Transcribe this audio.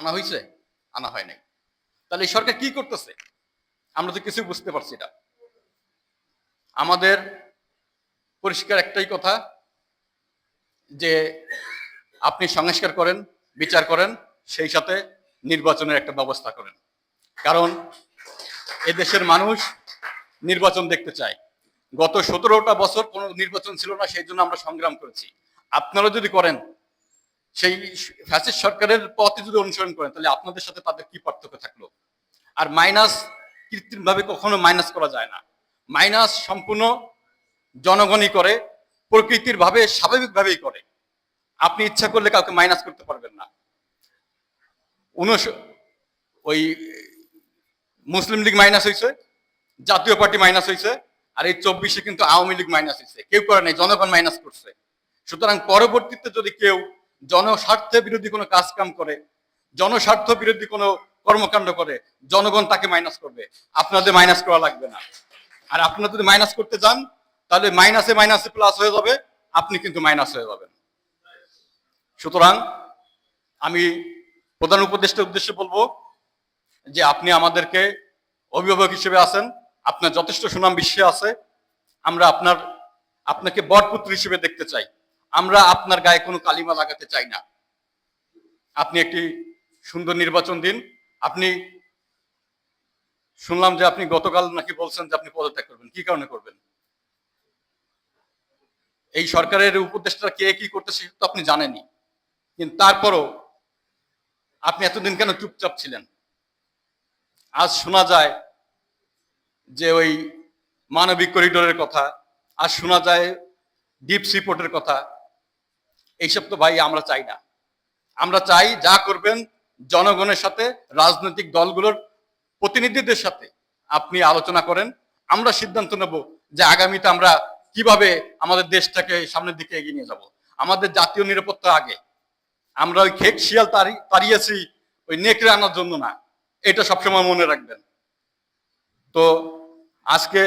আনা হয়েছে আনা হয় নাই। তাহলে এই সরকার কি করতেছে? আমরা তো কিছু বুঝতে পারছি না। আমাদের পরিষ্কার একটাই কথা, যে আপনি সংস্কার করেন, বিচার করেন, সেই সাথে নির্বাচনের একটা ব্যবস্থা করেন। কারণ এদেশের মানুষ নির্বাচন দেখতে চায়। গত সতেরোটা বছর কোনো নির্বাচন ছিল না, সেই জন্য আমরা সংগ্রাম করেছি। আপনারা যদি করেন সেই ফ্যাসিস্ট সরকারের পথে যদি অনুসরণ করেন, তাহলে আপনাদের সাথে তাদের কি পার্থক্য থাকল? আর মাইনাস কৃত্রিম ভাবে কখনো মাইনাস করা যায় না। মাইনাস সম্পূর্ণ জনগণই করে, প্রকৃতির ভাবে স্বাভাবিকভাবেই করে। আপনি ইচ্ছা করলে কাউকে মাইনাস করতে পারবেন না। উনশ ওই মুসলিম লীগ মাইনাস হয়েছে, জাতীয় পার্টি মাইনাস হয়েছে, আর এই চব্বিশে কিন্তু আওয়ামী লীগ মাইনাস হয়েছে। কেউ করে নাই, জনগণ মাইনাস করছে। সুতরাং পরবর্তীতে যদি কেউ জনস্বার্থ বিরোধী কোনো কাজ কাম করে, জনস্বার্থ বিরোধী কোনো কর্মকাণ্ড করে, জনগণ তাকে মাইনাস করবে। আপনাদের মাইনাস করা লাগবে না। আর আপনারা যদি মাইনাস করতে যান তাহলে মাইনাসে মাইনাসে প্লাস হয়ে যাবে, আপনি কিন্তু মাইনাস হয়ে যাবেন। সুতরাং আমি প্রধান উপদেষ্টার উদ্দেশ্যে বলব যে আপনি আমাদেরকে অভিভাবক হিসেবে আছেন, আপনার যথেষ্ট সুনাম বিশ্বে আছে, আমরা আপনার, আপনাকে বরপুত্র হিসেবে দেখতে চাই। আমরা আপনার গায়ে কোনো কালিমা লাগাতে চাই না। আপনি একটি সুন্দর নির্বাচন দিন। আপনি শুনলাম যে আপনি গতকাল নাকি বলছেন যে আপনি পদত্যাগ করবেন। কি কারণে করবেন? এই সরকারের উপদেষ্টা কে কি করতেছে তো আপনি জানেনই। কিন্তু তারপরও আপনি এতদিন কেন চুপচাপ ছিলেন? আজ শোনা যায় যে ওই মানবিক করিডোরের কথা, আজ শোনা যায় ডিপ সিপোর্টের কথা এইসব তো ভাই আমরা চাই না। আমরা চাই যা করবেন জনগণের সাথে, রাজনৈতিক দলগুলোর প্রতিনিধিদের সাথে আপনি আলোচনা করেন। আমরা সিদ্ধান্ত নেব যে আগামীতে আমরা কীভাবে আমাদের দেশটাকে সামনের দিকে এগিয়ে নিয়ে যাব। আমাদের জাতীয় নিরাপত্তা আগে। আমরা ওই খেক শিয়াল তাড়ি তাড়িয়েছি, ওই নেকড়ে আনার জন্য না। এটা সবসময় মনে রাখবেন। তো আজকে